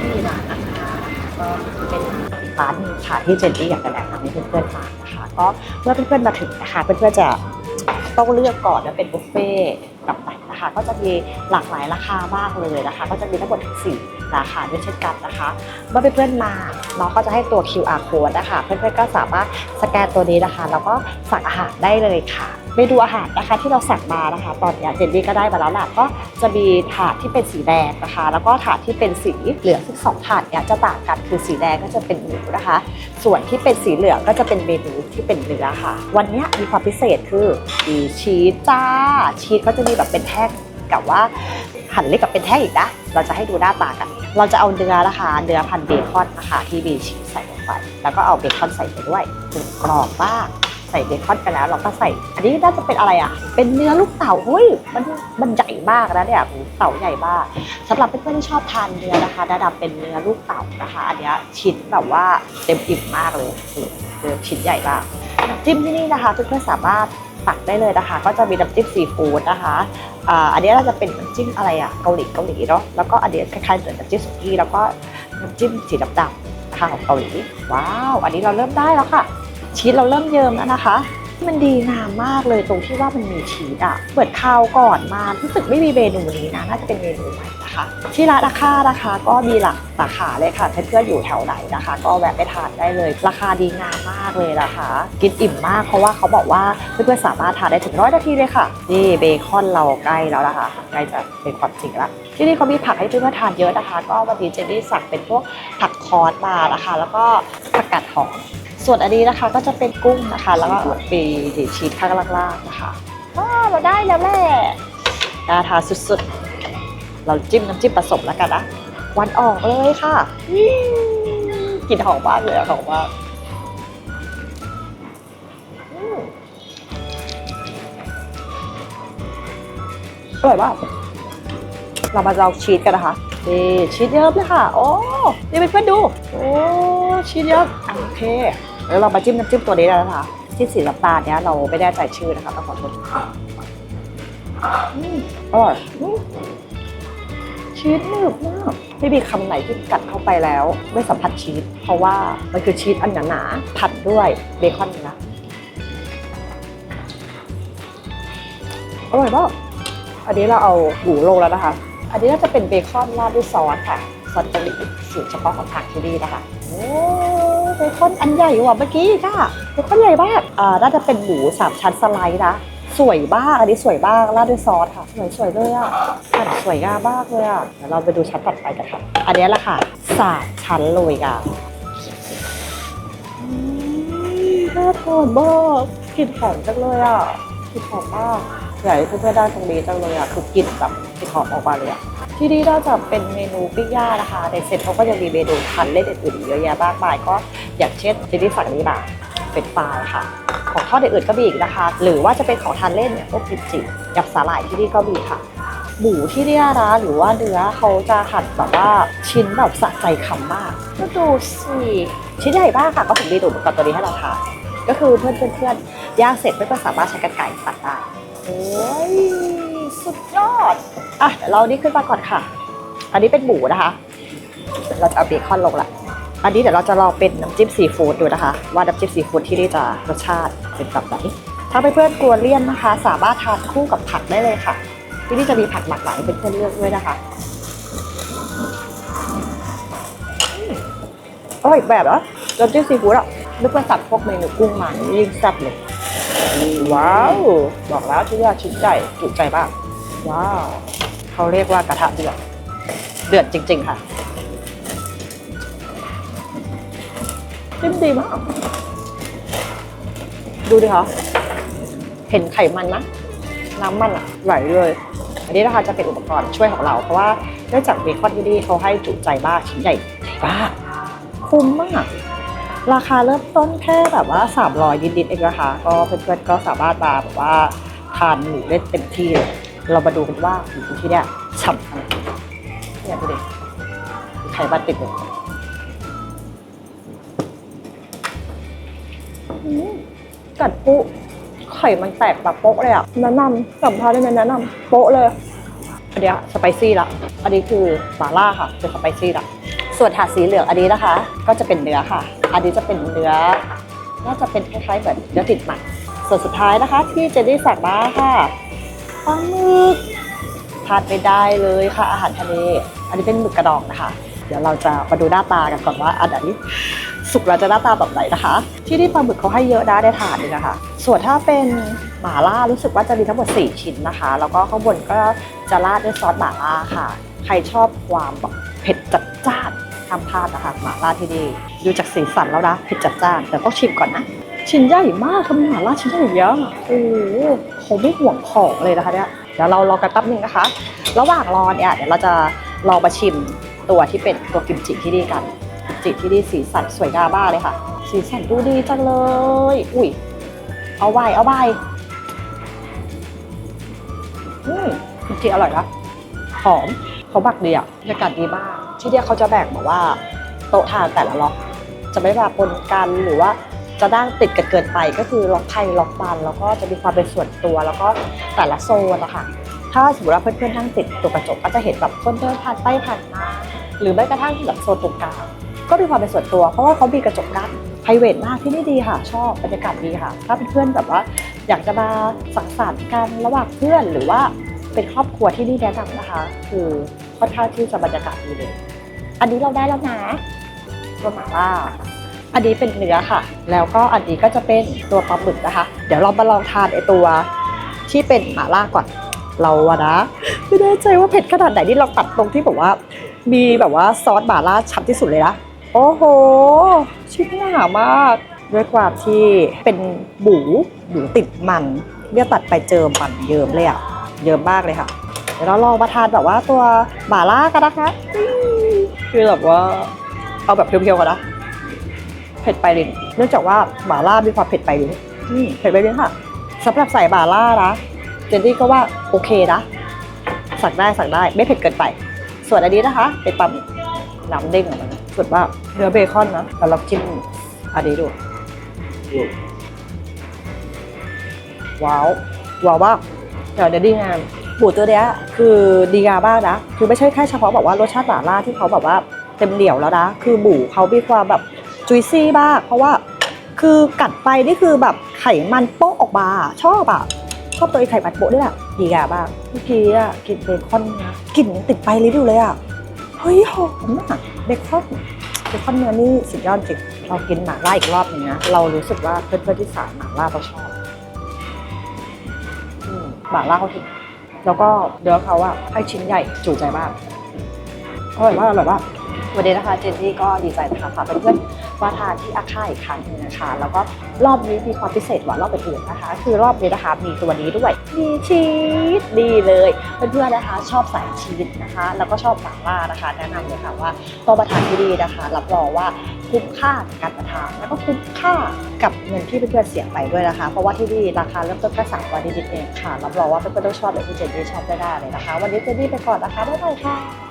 ที่ร้านอาหารก็เป็นร้านหนึงค่ะที่เจนนี่อยากจะแนะนำให้เพื่อนๆมานะคะก็เมื่อเพื่อนๆมาถึงนะคะเพื่อนๆจะต้องเลือกก่อนว่าเป็นบุฟเฟ่แบบไหนนะคะก็จะมีหลากหลายราคามากเลยนะคะ ก็จะมีทั้งหมดถึงสี่ราคาด้วยเช่นกันนะคะเมื่อเพื่อนๆมาน้องก็จะให้ตัว QR code นะคะเพื่อนๆก็สามารถสแกนตัวนี้นะคะแล้วก็สั่งอาหารได้เลยค่ะ เมนูอาหารนะคะที่เราสั่งมานะคะ ตอนนี้เจนนี่ก็ได้มาแล้วล่ะก็จะมีถาดที่เป็นสีแดงนะคะ แล้วก็ถาดที่เป็นสีเหลืองซึ่งสองถาดเนี้ยจะต่างกันคือสีแดงก็จะเป็นหมูนะคะ ส่วนที่เป็นสีเหลืองก็จะเป็นเมนูที่เป็นเนื้อค่ะ วันนี้มีความพิเศษคือมีชีสจ้าชีสก็จะมีแบบเป็นแท่งกับว่าหั่นเล็กกับเป็นแท่งอีกนะเราจะให้ดูหน้าตากัน เราจะเอาเนื้อนะคะเนื้อพันเบคอนนะคะที่มีชีสใส่ลงไป แล้วก็เอาเบคอนใส่ไปด้วยกรอบมาก ใส่เบคอนไปแล้ว เราก็ใส่ อันนี้น่าจะเป็นอะไรอะ เป็นเนื้อลูกเต่าเฮ้ยมันมันใหญ่มากนะเนี่ยเต่าใหญ่มากสำหรับเพื่อนๆที่ชอบทานเนื้อนะคะแนะนำเป็นเนื้อลูกเต่านะคะอันนี้ชิ้นแบบว่าเต็มอิ่มมากเลยเนื้อชิ้นใหญ่มากน้ำจิ้มที่นี่นะคะเพื่อนๆสามารถตักได้เลยนะคะ ก็จะมีน้ำจิ้มซีฟู้ดนะคะอ่าอันนี้น่าจะเป็นน้ำจิ้มอะไรอะเกาหลีเกาหลีเนาะแล้วก็อันนี้คล้ายๆเหมือนน้ำจิ้มสุกี้แล้วก็น้ำจิ้มสีดำๆนะคะของเกาหลีว้าว อันนี้เราเริ่มได้แล้วค่ะ ชีสเราเริ่มเยิ้มแล้วนะคะ มันดีงามมากเลยตรงที่ว่ามันมีชีสอะเปิดคราวก่อนมารู้สึกไม่มีเมนูนี้นะน่าจะเป็นเมนูใหม่นะคะ ที่ร้านอาคานะคะก็มีหลักสาขาเลยค่ะเพื่อนๆอยู่แถวไหนนะคะ ก็แวะไปทานได้เลย ราคาดีงามมากเลยนะคะ กินอิ่มมากเพราะว่าเขาบอกว่าเพื่อนๆสามารถทานได้ถึงร้อยนาทีเลยค่ะนี่เบคอนเราใกล้แล้วนะคะใกล้จะเป็นความจริงล้วที่นี่เขามีผักให้เพื่อนๆทานเยอะนะคะ ก็วันนี้เจนนี่สั่งเป็นพวกผักคอสมานะคะ แล้วก็ผักกาดหอม ส่วนอันนี้นะคะก็จะเป็นกุ้งนะคะ แล้วก็มีชีสข้างล่างๆนะคะว้าวเราได้แล้วแหละน่าทานสุดๆ เราจิ้มน้ำจิ้มผสมแล้วกันนะวันออกเลยค่ะอืมกลิ่นหอมมากเลยอะหอมมากอืมอร่อยมากเรามาลองชีสกันนะคะนี่ชีสเยอะเลยค่ะ โอ้นี่เป็นเพื่อนๆดู โอ้ชีสเยอะโอเค แล้วเรามาจิ้มน้ำจิ้มตัวนี้แล้วนะคะที่สีน้ำตาลเนี้ยเราไม่แน่ใจชื่อนะคะต้องขอโทษอืมอร่อยอืมชีสหนึบมากไม่มีคำไหนที่กัดเข้าไปแล้ว ไม่สัมผัสชีสเพราะว่ามันคือชีสอันหนาๆผัดด้วยเบคอนเนื้ออร่อยมากอันนี้เราเอาหมูลงแล้วนะคะ อันนี้น่าจะเป็นเบคอนราดด้วยซอสค่ะซอสเกาหลีสูตรเฉพาะของทางที่นี่นะคะโอ้ เบคอนอันใหญ่กว่าเมื่อกี้ค่ะเบคอนใหญ่มากอ่าน่าจะเป็นหมูสามชั้นสไลด์นะสวยมากอันนี้สวยมากราดด้วยซอสค่ะสวยสวยเลยอะหั่นสวยงามมากเลยอะเดี๋ยวเราไปดูชั้นต่อไปกันค่ะ อันนี้แหละค่ะสามชั้นโรยงาอืมน่าทานมากกลิ่นหอมจังเลยอะกลิ่นหอมมากอยากให้เพื่อนๆได้ตรงนี้จังเลยอะคือกลิ่นแบบกลิ่นหอมออกมาเลยอะ ที่นี่นอกจากเป็นเมนูปิ้งย่างนะคะในเซ็ตเขาก็ยังมีเมนูทานเล่นอื่นๆเยอะแยะมากมายก็อย่างเช่นที่นี่สั่งนี้มาเป็นปลาค่ะ ของทอดอื่นๆก็มีอีกนะคะ หรือว่าจะเป็นของทานเล่นเนี่ยพวกกิมจิกับสาหร่ายที่นี่ก็มีค่ะหมูที่เนี่ยนะหรือว่าเนื้อเขาจะหั่นแบบว่าชิ้นแบบสะใจคำมากก็ดูสิชิ้นใหญ่มากค่ะก็ถึงมีดูกับตัวนี้ให้เราทานก็คือเพื่อนๆเพื่อนย่างเสร็จเพื่อนก็สามารถใช้กรรไกรตัดได้โอ้ย สุดยอด อะเดี๋ยวเรานี่ขึ้นมาก่อนค่ะ อันนี้เป็นหมูนะคะ เราจะเอาเบคอนลงละ อันนี้เดี๋ยวเราจะลองเป็นน้ำจิ้มซีฟู้ดดูนะคะ ว่าน้ำจิ้มซีฟู้ดที่นี่จะรสชาติเป็นแบบไหนถ้าเพื่อนๆกลัวเลี่ยนนะคะ สามารถทานคู่กับผักได้เลยค่ะ ที่นี่จะมีผักหลากหลายให้เพื่อนเลือกด้วยนะคะอืมอร่อยแบบเหรอน้ำจิ้มซีฟู้ดอะนึกว่าสั่งพวกเมนูกุ้งมายิ่งแซ่บเลย ว้าว บอกแล้วที่นี่ชิ้นใหญ่จุใจมาก ว้าว เขาเรียกว่ากระทะเดือด เดือดจริง ๆ ค่ะจิ้มดีมาก ดูดิคะ เห็นไขมันนะ น้ำมันอะไหลเลย อันนี้นะคะจะเป็นอุปกรณ์ช่วยของเรา เพราะว่าเนื่องจากเบคอนที่นี่เขาให้จุใจมากชิ้นใหญ่มากคุ้มมาก ราคาเริ่มต้นแค่แบบว่า 300 นิดๆเองนะคะ ก็เพื่อนๆก็สามารถมาแบบว่าทานหมูได้เต็มที่เลย เรามาดูกันว่าหมูที่เนี่ยฉ่ำขนาดไหนเนี่ยดูดิมีไข่บันติดเลยอืมกัดปุไข่มันแตกแบบโป๊ะเลยอะแนะนำสัมภาษณ์ได้ไหมแนะนำโป๊ะเลยอันนี้สไปซี่ละอันนี้คือหมาล่าค่ะเป็นสไปซี่ละส่วนถาดสีเหลืองอันนี้นะคะ ก็จะเป็นเนื้อค่ะ อันนี้จะเป็นเนื้อ น่าจะเป็นคล้ายๆแบบเนื้อติดมันส่วนสุดท้ายนะคะ ที่เจนนี่สั่งมาค่ะ ปลาหมึกทานไปได้เลยค่ะอาหารทะเล อันนี้เป็นหมึกกระดองนะคะ เดี๋ยวเราจะมาดูหน้าตากันก่อนว่าอันไหนสุกแล้วจะหน้าตาแบบไหนนะคะ ที่นี่ปลาหมึกเขาให้เยอะนะในถาดเลยนะคะ ส่วนถ้าเป็นหม่าล่ารู้สึกว่าจะมีทั้งหมด 4 ชิ้นนะคะ แล้วก็ข้างบนก็จะราดด้วยซอสหม่าล่าค่ะ ใครชอบความแบบเผ็ดจัดจ้านห้ามพลาดนะคะหม่าล่าที่นี่ดูจากสีสันแล้วนะเผ็ดจัดจ้านแต่ต้องชิมก่อนนะ ชิ้นใหญ่มากทำหมาล่าชิ้นใหญ่เยอะโอ้เขาไม่ห่วงของเลยนะคะเนี่ยเดี๋ยวเรารอกันแป๊บนึงนะคะ ระหว่างรอเนี่ยเดี๋ยวเราจะลองมาชิมตัวที่เป็นตัวกิมจิที่นี่กันกิมจิที่นี่สีสันสวยงามมากเลยค่ะ สีสันดูดีจังเลย อุ้ยเอาไว้เอาไว้อืมกิมจิอร่อยนะหอมเขาบักดีอะบรรยากาศดีมากที่เนี่ยเขาจะแบ่งแบอกว่า โต๊ะทานแต่ละล็อกจะไม่แบบปนกันหรือว่า จะนั่งติดกันเกินไปก็คือล็อกไทยล็อกบันแล้วก็จะมีความเป็นส่วนตัว แล้วก็แต่ละโซนนะคะถ้าสมมติว่าเพื่อนๆนั่งติดตัวกระจกก็จะเห็นแบบคนเดินผ่านไปผ่านมาหรือแม้กระทั่งที่แบบโซนตรงกลางก็มีความเป็นส่วนตัว เพราะว่าเขามีกระจกกั้นไพรเวทมากที่นี่ดีค่ะชอบบรรยากาศดีค่ะ ถ้าเป็นเพื่อนแบบว่า อยากจะมาสังสรรค์กันระหว่างเพื่อนหรือว่าเป็นครอบครัวที่นี่แนะนำนะคะ คือค่อนข้างที่จะบรรยากาศดีเลย อันนี้เราได้แล้วนะตัวหมาล่า อันนี้เป็นเนื้อค่ะ แล้วก็อันนี้ก็จะเป็นตัวปลาหมึกนะคะ เดี๋ยวเรามาลองทานไอตัวที่เป็นหมาล่าก่อน เราอะนะไม่แน่ใจว่าเผ็ดขนาดไหนนี่เราตัดตรงที่แบบว่า มีแบบว่าซอสหม่าล่าชัดที่สุดเลยนะ โอ้โห ชิ้นหนามากด้วยความที่เป็นหมูหมูติดมันเนี่ยตัดไปเจอมันเยิ้มเลยอะเยิ้มมากเลยค่ะ เดี๋ยวเราลองมาทานแบบว่าตัวหม่าล่ากันนะคะ คือแบบว่าเอาแบบเพียวๆก่อนนะ เผ็ดไปลิ้นเนื่องจากว่าหม่าล่ามีความเผ็ดไปลิ้นอืมเผ็ดไปลิ้นค่ะสำหรับใส่หม่าล่านะเจนนี่ก็ว่าโอเคนะสั่งได้สั่งได้ไม่เผ็ดเกินไป ส่วนอันนี้นะคะ เป็นปลาหมึกน้ำเด้งออกมานะส่วนว่าเนื้อเบคอนนะเราลองจิ้มอันนี้ดูดูว้าวว้าวมากเดี๋ยวเดี๋ยวดีงามหมูตัวเนี้ยคือดีงามมากนะ คือไม่ใช่แค่เฉพาะแบบว่ารสชาติหม่าล่าที่เขาแบบว่าเต็มเหนียวแล้วนะ คือหมูเขามีความแบบ จุยซี่มากเพราะว่าคือกัดไปนี่คือแบบไขมันโป๊ะออกมาชอบอะชอบตัวไอไข่ปัดโปะด้วยแหละดีงามมากเมื่อกี้อะกลิ่นเบคอนนะกลิ่นติดไปเลยดูเลยอะเฮ้ยหอมอะเบคอนเบคอนเนื้อนี่สุดยอดจริงเรากินหม่าล่าอีกรอบหนึ่งนะเรารู้สึกว่าเพื่อนๆที่สามหม่าล่าเราชอบอืมหม่าล่าเขาถึงแล้วก็เนื้อเขาอะให้ชิ้นใหญ่จุใจมากอร่อยมากอร่อยมากวันนี้นะคะเจนนี่ก็ดีใจนะคะฝากเพื่อนๆ มาทานที่อาค่าอีกครั้งหนึงนะคะ แล้วก็รอบนี้มีความพิเศษกว่ารอบอื่นๆนะคะ คือรอบนี้นะคะมีตัวนี้ด้วยมีชีสดีเลยเพื่อนๆนะคะ ชอบสายชีสนะคะ แล้วก็ชอบหมาล่านะคะ แนะนำเลยค่ะว่าต้องมาทานที่นี่นะคะ รับรองว่าคุ้มค่ากับการมาทานแล้วก็คุ้มค่ากับเงินที่เพื่อนๆเสียไปด้วยนะคะ เพราะว่าที่นี่ราคาเริ่มต้นแค่สามร้อยนิดๆเองค่ะรับรองว่าเพื่อนๆต้องชอบแบบที่เจนนี่ชอบได้ๆเลยนะคะ วันนี้เจนนี่ไปก่อนนะคะบ๊ายบายค่ะ